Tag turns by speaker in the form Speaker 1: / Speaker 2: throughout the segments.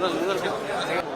Speaker 1: వాళ్ళందరినీ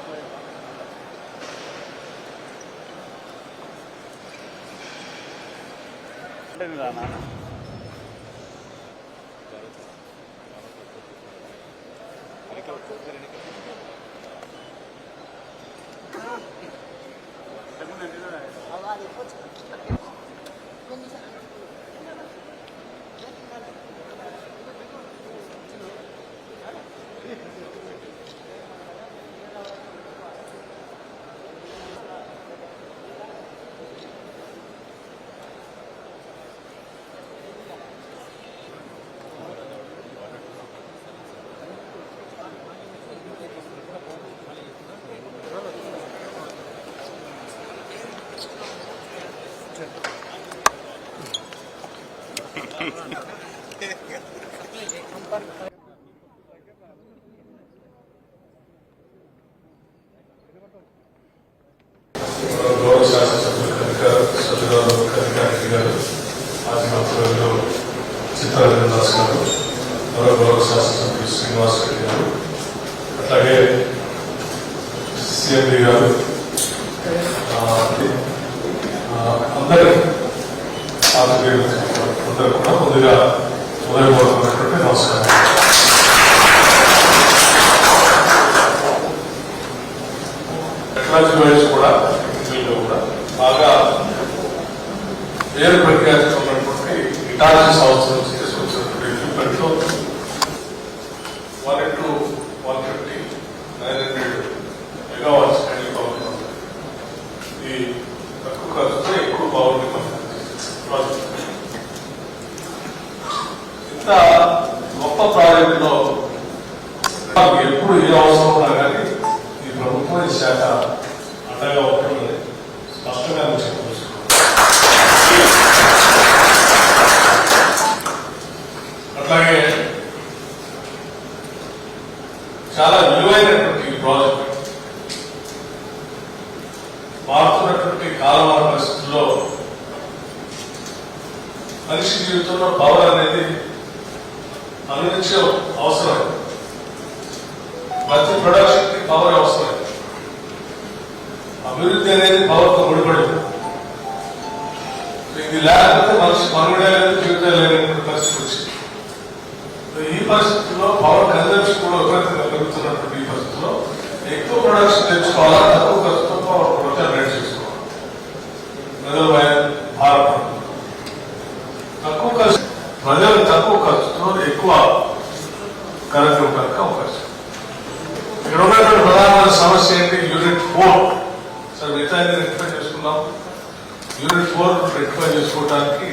Speaker 2: Grazie. చిత్రారెడ్డి గారు మరో గౌరవ శాసనసభ్యులు శ్రీనివాస్ రెడ్డి గారు అట్లాగే సిఎండి గారు అందరి ఆత్మీయులు అందరూ కూడా ముందుగా ఉదయపూర్వకమైనటువంటి నమస్కారం. టెక్నాలజీ వైజ్ కూడా వీళ్ళు కూడా బాగా పేరు ప్రఖ్యాతి ఉన్నటువంటి ఇటాలజీ సంస్థ నుంచి తీసుకొచ్చినటువంటి ఎక్విప్మెంట్లో one into one fifty nine hundred megawatts handle power ఈ తక్కువ ఖర్చుతో ఎక్కువ పవర్ ప్రాజెక్ట్ ఇంత గొప్ప ప్రాజెక్ట్లో మాకు ఎప్పుడు ఏ అవసరం ఉన్నా కానీ ఈ ప్రభుత్వం ఈ శాఖ అండగా ఉంటుందని స్పష్టంగా చెప్పవచ్చు అట్లాగే చాలా విలువైనటువంటి ఈ ప్రాజెక్ట్. మారుతున్నటువంటి కాలమాన పరిస్థితుల్లో మనిషి జీవితంలో పవర్ అనేది అనునిత్యం అవసరం. ప్రతి ప్రొడక్షన్కి పవర్ అవసరం అభివృద్ధి అనేది పవర్తో ముడిపడి ఉంది. ఇది లేకపోతే మనిషి మనుగడే లేదు జీవితం లేనటువంటి పరిస్థితి వచ్చింది సో ఈ పరిస్థితుల్లో పవర్ కన్జంప్షన్ కూడా విపరీతంగా పెరుగుతున్నటువంటి ఈ పరిస్థితుల్లో ఎక్కువ ప్రొడక్షన్ తెచ్చుకోవాలా తక్కువ ఖర్చుతో పవర్ ప్రొడక్షన్ రేట్ చేసుకోవాలి ప్రజలపై భారపడుతుంది తక్కువ ఖర్చు ప్రజలు తక్కువ ఖర్చుతో ఎక్కువ కరెంట్ ఇవ్వడానికి అవకాశం ఇక్కడ ఉన్నటువంటి ప్రధానమైన సమస్య ఏంటి? యూనిట్ ఫోర్ సార్ మిగతా రెక్టిఫై చేసుకున్నాం యూనిట్ ఫోర్ రెక్టిఫై చేసుకోవడానికి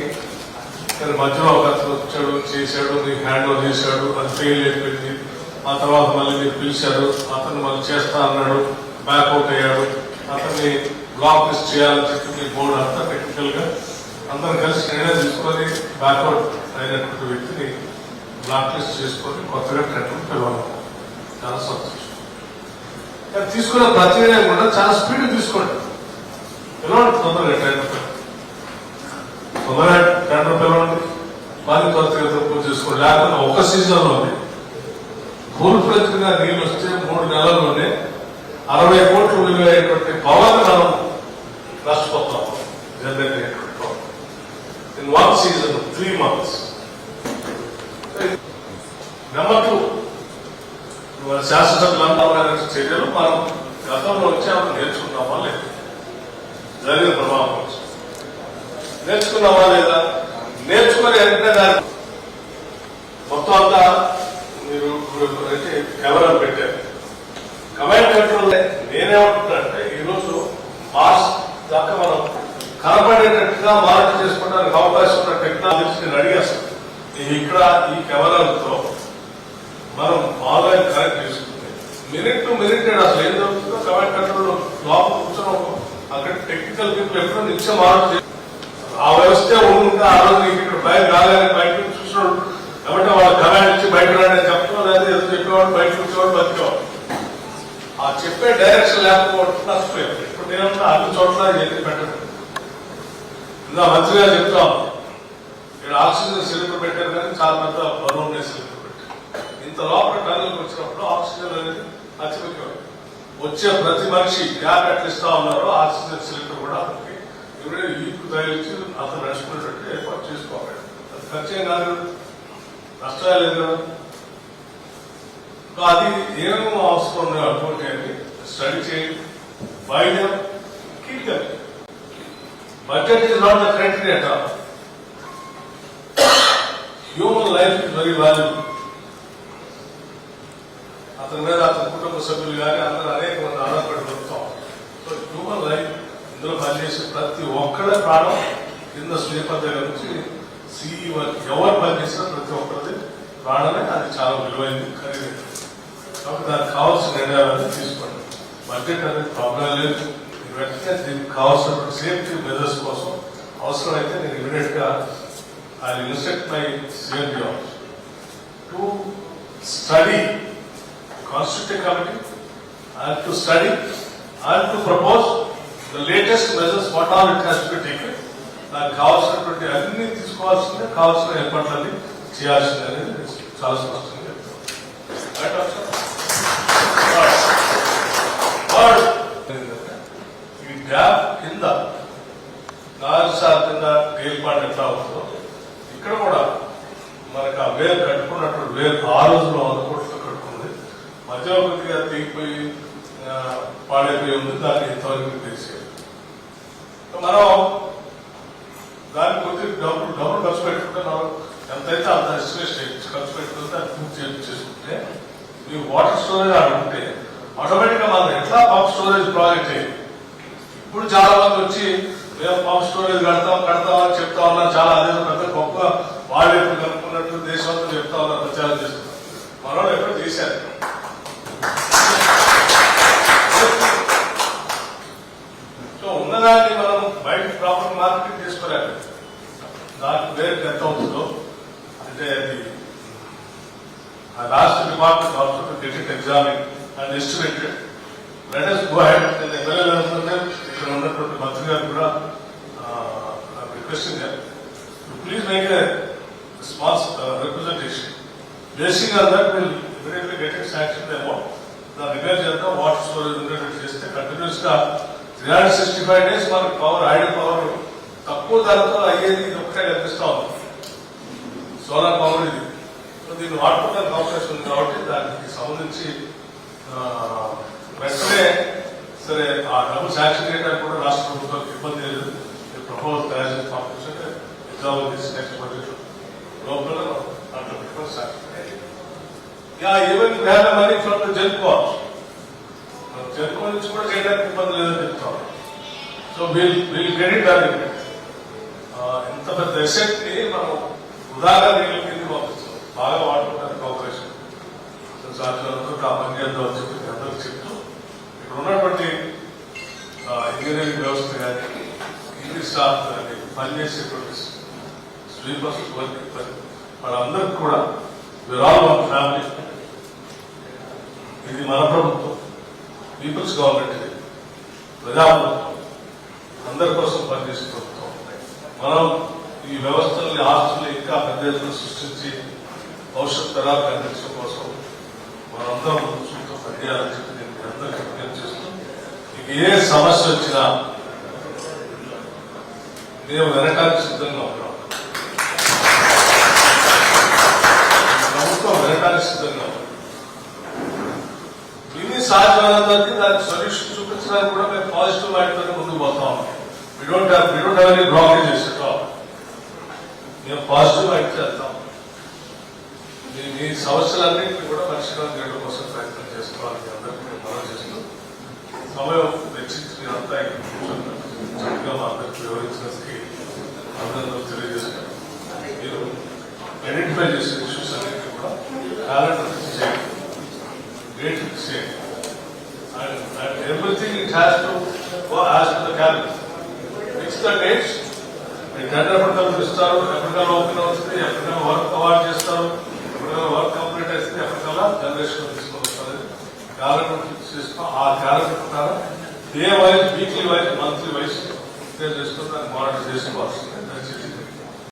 Speaker 2: ఇక్కడ మధ్యలో ఒక అతను వచ్చాడు చేశాడు మీకు హ్యాండ్ ఓవర్ చేశాడు అది ఫెయిల్ అయిపోయింది. ఆ తర్వాత మళ్ళీ మీరు పిలిచారు అతను మళ్ళీ చేస్తా అన్నాడు బ్యాక్అవుట్ అయ్యాడు. అతన్ని బ్లాక్ లిస్ట్ చేయాలని చెప్పి మీ బోర్డు అంతా టెక్నికల్గా అందరం కలిసి నిర్ణయం తీసుకొని బ్యాక్అవుట్ అయినటువంటి వ్యక్తిని బ్లాక్ లిస్ట్ చేసుకొని కొత్తగా టెండర్ పిలవాలి. చాలా సంతోషం. కానీ తీసుకున్న ప్రతి కూడా చాలా స్పీడ్ తీసుకోండి. పిలవండి తొందరగా ట్రైన్ పిలవండి. తొందరగా టెండర్ పిలవండి మరి కొత్తగా తక్కువ చేసుకోండి. లేకపోతే ఒక సీజన్లోనే లోనే నీళ్ళు వస్తే మూడు నెలల్లోనే అరవై కోట్లు విలువైనటువంటి పవర్ మనం నష్టపోతాం. జనరేట్ అయ్యేటువంటి power. In one season three months number two మన శాసనసభ్యులందరూ చర్యలు మనం గతంలో వచ్చి మనం నేర్చుకున్నామా లేదు? జరిగిన ప్రభావం నేర్చుకున్నామా లేదా? నేర్చుకుని వెంటనే దాన్ని మొత్తం అంతా మీరు అయితే కెమెరా పెట్టారు. కమాండ్ కంట్రోల్ నేనేమంటున్నానంటే ఈరోజు మార్స్ దాకా మనం కనపడేటట్టుగా మార్పు చేసుకోవడానికి అవకాశం ఉన్న టెక్నాలజీని అడిగేస్తాం ఇక్కడ ఈ కెమెరాలతో మనం ఆన్లైన్ కనెక్ట్ చేసుకుంటే. మినిట్ టు మినిట్ అసలు ఏం జరుగుతుందో కమాండ్ కంట్రోల్ లోపల కూర్చొని అక్కడ టెక్నికల్ పీపుల్ ఎప్పుడో నిత్యం ఆర్డర్ ఆ వ్యవస్థ ఉంటే ఆ రోజు నీకు ఇక్కడ బయట రాగానే బయట చూసినాడు కాబట్టి వాళ్ళ కమాండ్ ఇచ్చి బయట రాని చెప్తాం లేదా ఎదురు చెప్పేవాడు బయట వచ్చేవాడు బతికేవాడు. ఆ చెప్పే డైరెక్షన్ లేకపోవడం నష్టపోయాడు ఇప్పుడు నేనంతా అన్ని చోట్ల ఏది పెట్టడం ఇంకా మంచిగా చెప్తాం ఇక్కడ ఆక్సిజన్ సిలిండర్ పెట్టారు కానీ చాలా పెద్ద బరువు ఉండే సిలిండర్ పెట్టారు ఇంత లోపల టన్నులకు వచ్చినప్పుడు ఆక్సిజన్ అనేది అతిపెక్కారు వచ్చే ప్రతి మనిషి గ్యాప్ ఎట్లా ఇస్తా ఉన్నారో ఆక్సిజన్ సిలిండర్ కూడా అతనికి ఇప్పుడే ఈకు తగిలించి అతను నడుచుకునేటట్టు ఏర్పాటు చేసుకోవాలి. అది ఖర్చేం కాదు. నష్టాలు లేదు అది ఏమేమో అవసరం ఉన్నాయో అటువంటి చేయండి. స్టడీ చేయండి. వైద్యం కీలకం budget is not the criteria. Human life is very value అతని మీద అతని కుటుంబ సభ్యులు కానీ అందరూ అనేక మంది ఆధారపడి బతుకుతాం సో హ్యూమన్ లైఫ్ ఇందులో పనిచేసే ప్రతి ఒక్కళ్ళ ప్రాణం కింద స్లీపర్ దగ్గర నుంచి సిఈ వరకు ఎవరు పనిచేసినా ప్రతి ఒక్కరిది ప్రాణమే అది చాలా విలువైంది ఖరీదైంది కాబట్టి దానికి కావాల్సిన నిర్ణయాలను తీసుకోండి. బడ్జెట్ అనేది ప్రాబ్లం లేదు. మీరు వెంటనే దీనికి కావాల్సిన సేఫ్టీ మెజర్స్ కోసం అవసరమైతే నేను ఇమీడియట్గా I instruct my CMD office to study constitutive committee and to study and to propose the latest measures what all it has to taken నాకు కావాల్సినటువంటి అన్ని తీసుకోవాల్సిందే కావాల్సిన ఏర్పాట్లన్నీ చేయాల్సిందే అనేది నేను చాలా స్పష్టంగా చెప్తాను డబ్బులు డబ్బులు ఖర్చు పెట్టుకుంటే ఎంతైతే అంత ఎస్టిమేషన్ ఖర్చు పెట్టుకుంటే అది పూర్తి చేసుకుంటే ఈ వాటర్ స్టోరేజ్ అనుకుంటే ఆటోమేటిక్గా మనం ఎట్లా పంప్ స్టోరేజ్ ప్రాజెక్ట్ ఇప్పుడు చాలా మంది వచ్చి మేము పంప్ స్టోరేజ్ కడతాం కడతాం అని చెప్తా ఉన్నారు. చాలా అదే పెద్ద గొప్ప వాళ్ళు ఎప్పుడు కనుక్కున్నట్టు దేశంతో చెప్తా ఉన్నారు ప్రచారం చేస్తున్నారు. మనోడు ఎప్పుడు చేశారు. సో ఉన్నదాన్ని మనం బయట ప్రాపర్ మార్కెట్ తీసుకురాలి దానికి వేరు ఎంత అవుతుందో అంటే అది ఆ last department also to get examine and estimated letters us go నేను ఎమ్మెల్యే అనుకుంటే ఇక్కడ ఉన్నటువంటి మంత్రి గారు కూడా requesting please make a small representation basing on that will immediately get it sanction amount చేద్దాం వాటర్ స్టోరేజ్ ఉండేటట్టు చేస్తే కంటిన్యూస్గా three hundred sixty five days మనకి పవర్ ఐడల్ పవర్ తక్కువ ధరతో అయ్యేది ఇది ఒక్కటే కనిపిస్తా ఉంది సోలార్ పవర్ ఇది. దీన్ని వాడుకోవడానికి అవకాశం ఉంది కాబట్టి దానికి సంబంధించి వెంటనే సరే ఆ డబ్బు శాంక్షన్ చేయడానికి కూడా రాష్ట్ర ప్రభుత్వానికి ఇబ్బంది లేదు. ప్రపోజల్ తయారు చేసి పంపించండి. ఎగ్జామ్ తీసి నెక్స్ట్ బడ్జెట్ లోపల దాంట్లో పెట్టుకొని sanction yeah even we money from జరుపుకోవచ్చు. జెన్కోర్ నుంచి కూడా చేయడానికి ఇబ్బంది లేదని చెప్తాం. సో వీళ్ళు వీళ్ళు క్రెడిట్ అది ఇంత పెద్ద మనం ఉదాహరణ నీళ్ళ కింద పంపిస్తాం బాగా వాడుకోవడానికి అవకాశం సో సాధ్యమైనంత ఆ పని చేద్దాం అని చెప్పి అందరూ అందరికీ చెప్తూ ఇక్కడ ఉన్నటువంటి ఇంజనీరింగ్ వ్యవస్థ కానీ ఇంగ్లీష్ స్టాఫ్ కానీ పనిచేసేటువంటి స్వీపర్స్ వర్క్ వాళ్ళందరికీ కూడా విరాల్ మన ఫ్యామిలీ ఇది మన ప్రభుత్వం. పీపుల్స్ గవర్నమెంట్ ఇది. ప్రజాప్రభుత్వం. అందరి కోసం పనిచేసే ప్రభుత్వం. మనం ఈ వ్యవస్థల్ని ఆస్తులు ఇంకా పెద్ద ఎత్తున సృష్టించి భవిష్యత్ తరాలకు అందించడం కోసం మనందరం ముందు చూస్తూ పనిచేయాలని చెప్పి నేను మీ అందరికీ విజ్ఞప్తి చేస్తూ మీకు ఏ సమస్య వచ్చినా మేము వినటానికి సిద్ధంగా ఉన్నాం. ప్రభుత్వం వినటానికి సిద్ధంగా ఉన్నాం ఇవి సాధ్యమైనంత దానికి సొల్యూషన్ చూపించడానికి కూడా మేము పాజిటివ్ మైండ్ తోనే ముందుకు పోతాం ఉన్నాం. We don't have we don't have any blockages at all మేము పాజిటివ్ మైండ్ చేస్తాం. మీ మీ సమస్యలన్నింటినీ కూడా పరిష్కారం చేయడం కోసం ప్రయత్నం చేసుకోవాలి. మీ అందరికీ మేము మనం చేస్తూ సమయం వెచ్చించి మీరంతా ఇక్కడ కూర్చొని చక్కగా మా అందరికి వివరించినందుకు అందరితో తెలియజేస్తున్నాను. మీరు ఐడెంటిఫై చేసే ఇష్యూస్ అన్నింటినీ కూడా క్యాలెండర్ ఫిక్స్ చేయండి. డేట్ ఫిక్స్ చేయండి. And everything it has to go as to the calendar fix the dates మీరు టెండర్ ఎప్పటికల్లా ఇస్తారు ఎప్పటికల్లా ఓపెన్ వస్తుంది ఎప్పటికల్లా వర్క్ అవార్డ్ చేస్తారు ఎప్పటికల్లా వర్క్ కంప్లీట్ అవుతుంది ఎప్పటికల్లా జనరేషన్ తీసుకొని వస్తుంది క్యాలెండర్ ఫిక్స్ చేసుకుని ఆ క్యాలెండర్ ప్రకారం day wise weekly wise monthly wise చేసుకుని దాన్ని మానిటర్ చేసి